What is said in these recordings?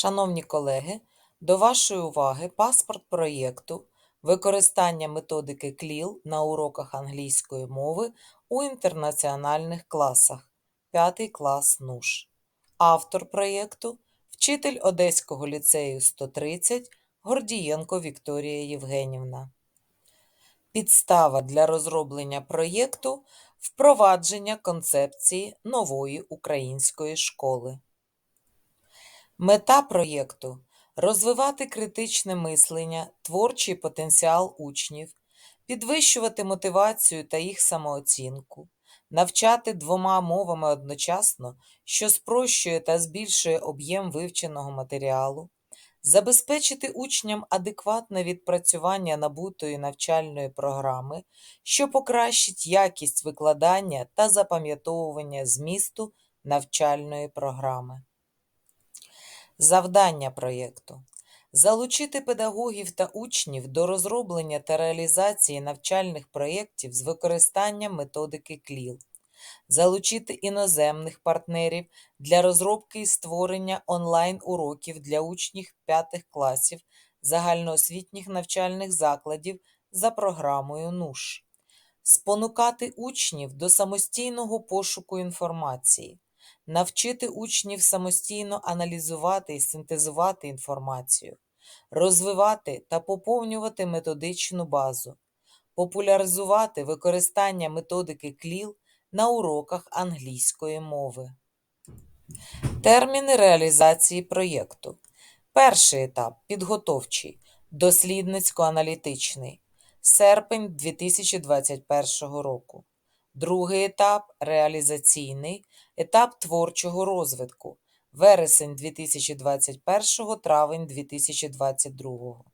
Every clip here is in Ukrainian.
Шановні колеги, до вашої уваги паспорт проєкту використання методики КЛІЛ на уроках англійської мови у інтернаціональних класах 5 клас НУШ. Автор проєкту вчитель Одеського ліцею 130 Гордієнко Вікторія Євгенівна. Підстава для розроблення проєкту впровадження концепції нової української школи. Мета проєкту розвивати критичне мислення, творчий потенціал учнів, підвищувати мотивацію та їх самооцінку, навчати двома мовами одночасно, що спрощує та збільшує об'єм вивченого матеріалу, забезпечити учням адекватне відпрацювання набутої навчальної програми, що покращить якість викладання та запам'ятовування змісту навчальної програми. Завдання проєкту. Залучити педагогів та учнів до розроблення та реалізації навчальних проєктів з використанням методики КЛІЛ, залучити іноземних партнерів для розробки і створення онлайн-уроків для учнів 5 класів загальноосвітніх навчальних закладів за програмою НУШ, спонукати учнів до самостійного пошуку інформації навчити учнів самостійно аналізувати і синтезувати інформацію, розвивати та поповнювати методичну базу, популяризувати використання методики КЛІЛ на уроках англійської мови. Терміни реалізації проєкту. Перший етап підготовчий, дослідницько-аналітичний, серпень 2021 року. Другий етап реалізаційний, етап творчого розвитку, вересень 2021, травень 2022.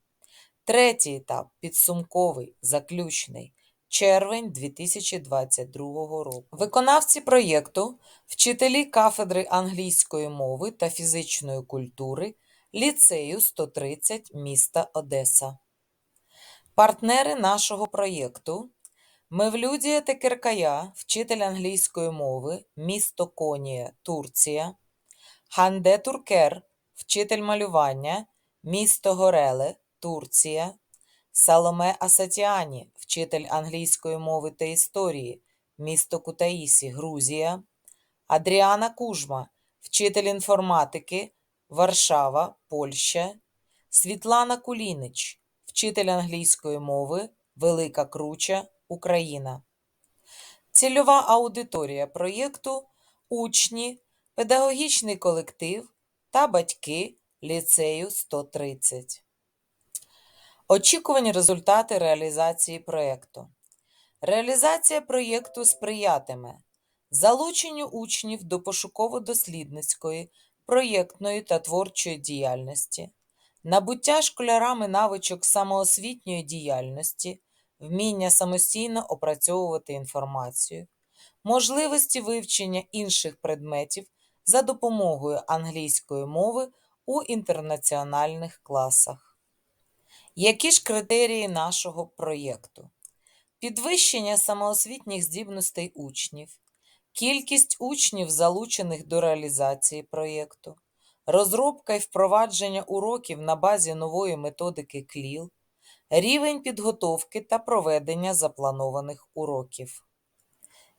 Третій етап підсумковий, заключний, червень 2022 року. Виконавці проєкту, вчителі кафедри англійської мови та фізичної культури ліцею 130 міста Одеса. Партнери нашого проєкту. Мевлюдія Текеркая, вчитель англійської мови, місто Конія, Турція, Ханде Туркер, вчитель малювання, місто Гореле, Турція, Саломе Асатіані, вчитель англійської мови та історії, місто Кутаїсі, Грузія, Адріана Кужма, вчитель інформатики, Варшава, Польща, Світлана Кулінич, вчитель англійської мови, Велика Круча. Україна. Цільова аудиторія проєкту учні, педагогічний колектив та батьки ліцею 130. Очікувані результати реалізації проєкту. Реалізація проєкту сприятиме залученню учнів до пошуково-дослідницької, проєктної та творчої діяльності, набуття школярами навичок самоосвітньої діяльності вміння самостійно опрацьовувати інформацію, можливості вивчення інших предметів за допомогою англійської мови у інтернаціональних класах. Які ж критерії нашого проєкту? Підвищення самоосвітніх здібностей учнів, кількість учнів, залучених до реалізації проєкту, розробка і впровадження уроків на базі нової методики КЛІЛ, Рівень підготовки та проведення запланованих уроків.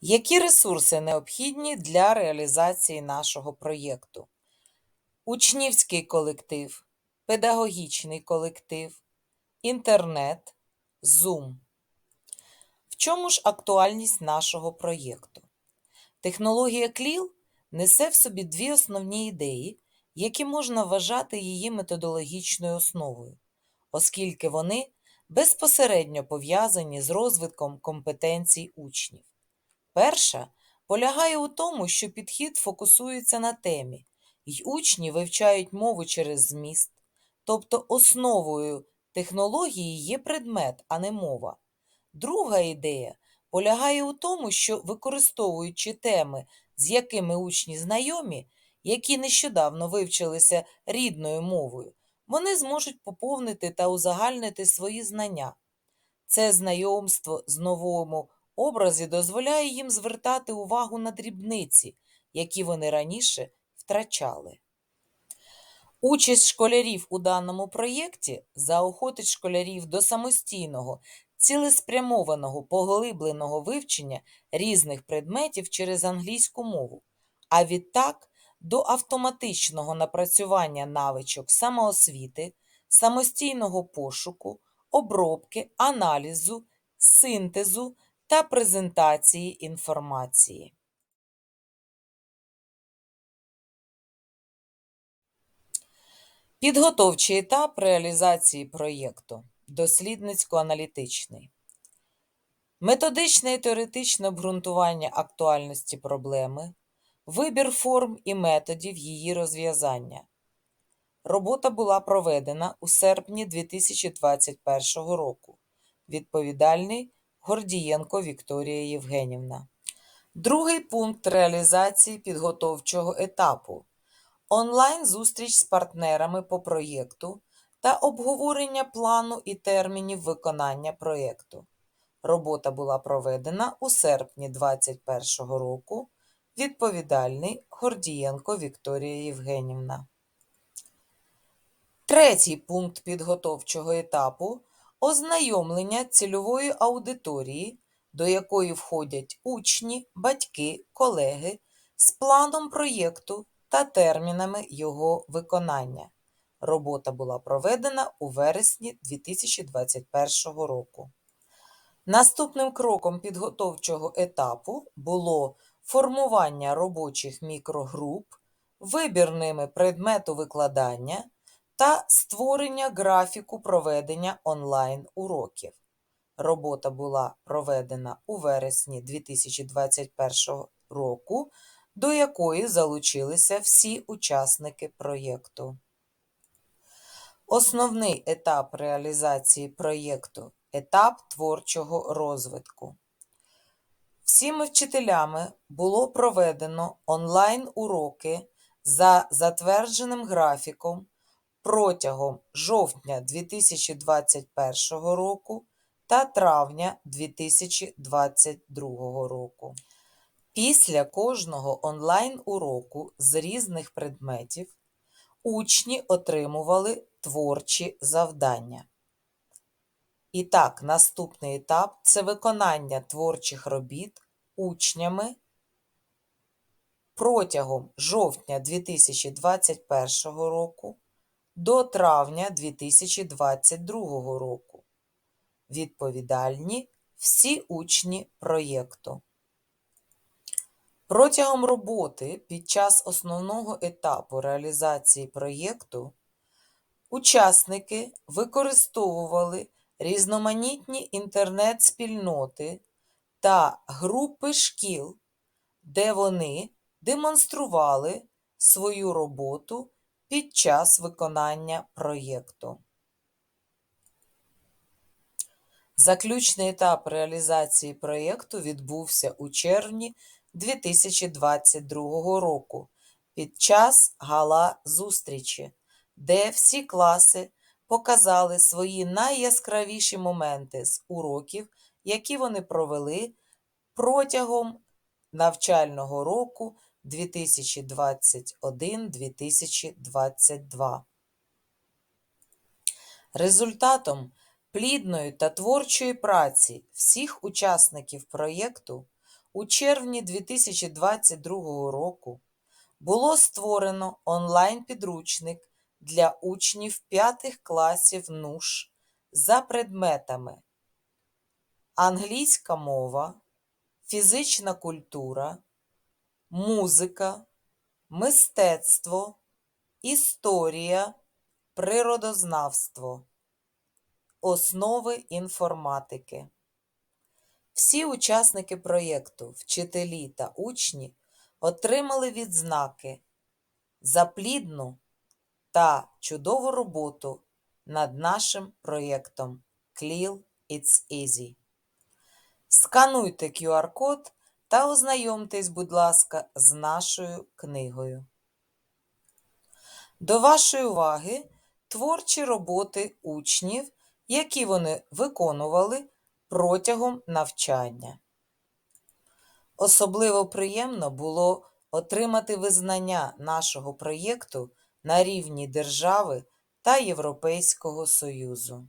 Які ресурси необхідні для реалізації нашого проєкту? Учнівський колектив, педагогічний колектив, інтернет, Zoom. В чому ж актуальність нашого проєкту? Технологія КЛІЛ несе в собі дві основні ідеї, які можна вважати її методологічною основою, оскільки вони безпосередньо пов'язані з розвитком компетенцій учнів. Перша полягає у тому, що підхід фокусується на темі, й учні вивчають мову через зміст, тобто основою технології є предмет, а не мова. Друга ідея полягає у тому, що використовуючи теми, з якими учні знайомі, які нещодавно вивчилися рідною мовою, вони зможуть поповнити та узагальнити свої знання. Це знайомство з новому образі дозволяє їм звертати увагу на дрібниці, які вони раніше втрачали. Участь школярів у даному проєкті заохотить школярів до самостійного, цілеспрямованого, поглибленого вивчення різних предметів через англійську мову, а відтак до автоматичного напрацювання навичок самоосвіти, самостійного пошуку, обробки, аналізу, синтезу та презентації інформації. Підготовчий етап реалізації проєкту дослідницько-аналітичний. Методичне і теоретичне обґрунтування актуальності проблеми, вибір форм і методів її розв'язання. Робота була проведена у серпні 2021 року. Відповідальний Гордієнко Вікторія Євгенівна. Другий пункт реалізації підготовчого етапу онлайн-зустріч з партнерами по проєкту та обговорення плану і термінів виконання проєкту. Робота була проведена у серпні 2021 року. Відповідальний Гордієнко Вікторія Євгенівна. Третій пункт підготовчого етапу ознайомлення цільової аудиторії, до якої входять учні, батьки, колеги з планом проєкту та термінами його виконання. Робота була проведена у вересні 2021 року. Наступним кроком підготовчого етапу було формування робочих мікрогруп, вибір ними предмету викладання та створення графіку проведення онлайн-уроків. Робота була проведена у вересні 2021 року, до якої залучилися всі учасники проєкту. Основний етап реалізації проєкту етап творчого розвитку. Всіми вчителями було проведено онлайн-уроки за затвердженим графіком протягом жовтня 2021 року та травня 2022 року. Після кожного онлайн-уроку з різних предметів учні отримували творчі завдання. І так, наступний етап це виконання творчих робіт учнями протягом жовтня 2021 року до травня 2022 року. Відповідальні всі учні проєкту. Протягом роботи під час основного етапу реалізації проєкту учасники використовували різноманітні інтернет-спільноти та групи шкіл, де вони демонстрували свою роботу під час виконання проєкту. Заключний етап реалізації проєкту відбувся у червні 2022 року під час гала зустрічі, де всі класи показали свої найяскравіші моменти з уроків, які вони провели протягом навчального року 2021-2022. Результатом плідної та творчої праці всіх учасників проєкту у червні 2022 року було створено онлайн-підручник для учнів 5 класів НУШ за предметами англійська мова, фізична культура, музика, мистецтво, історія, природознавство, основи інформатики. Всі учасники проєкту, вчителі та учні отримали відзнаки за плідну та чудову роботу над нашим проєктом CLIL It's Easy. Скануйте QR-код та ознайомтесь, будь ласка, з нашою книгою. До вашої уваги творчі роботи учнів, які вони виконували протягом навчання. Особливо приємно було отримати визнання нашого проєкту на рівні держави та Європейського Союзу.